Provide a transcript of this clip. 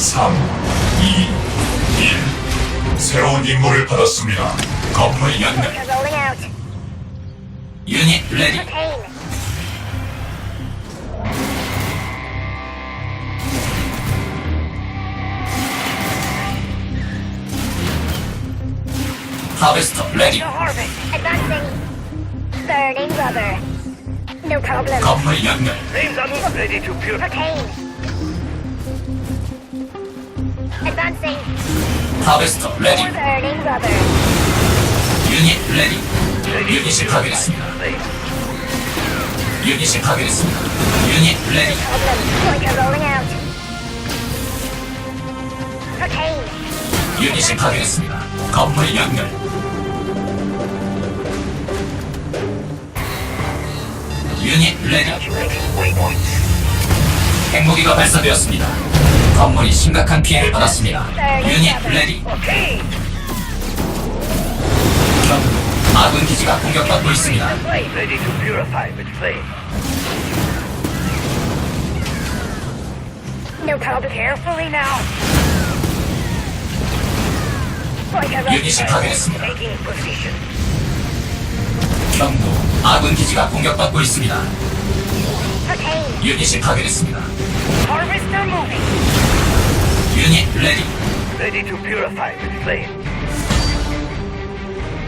3, 2, 1. 새로운 임무를 받았습니다. 건물 연결. They're rolling out. 유닛 레디. 하베스터 레디. To harvest. Advancing. Burning rubber. No problem. 건물 연결. Names are ready to purify. Retain. Advancing. 하베스터 레디. Burning rubber. 유닛 레디. 유닛이 파괴됐습니다. 유닛이 파괴됐습니다. 유닛 레디. Problem. Pointer rolling out. Retain. 유닛이 파괴됐습니다. 건물 연결. 유닛 레디. 핵무기가 발사되었습니다. 건물이 심각한 피해를 받았습니다. 유닛 레디. 아군 기지가 공격받고 있습니다. Ready to purify with flame. No problem. Carefully now. Pointer 유닛이 파괴됐습니다. Taking position. 경고. 아군 기지가 공격받고 있습니다. Retain. 유닛이 파괴됐습니다. Harvester moving. 유닛 레디. Ready to purify with flame.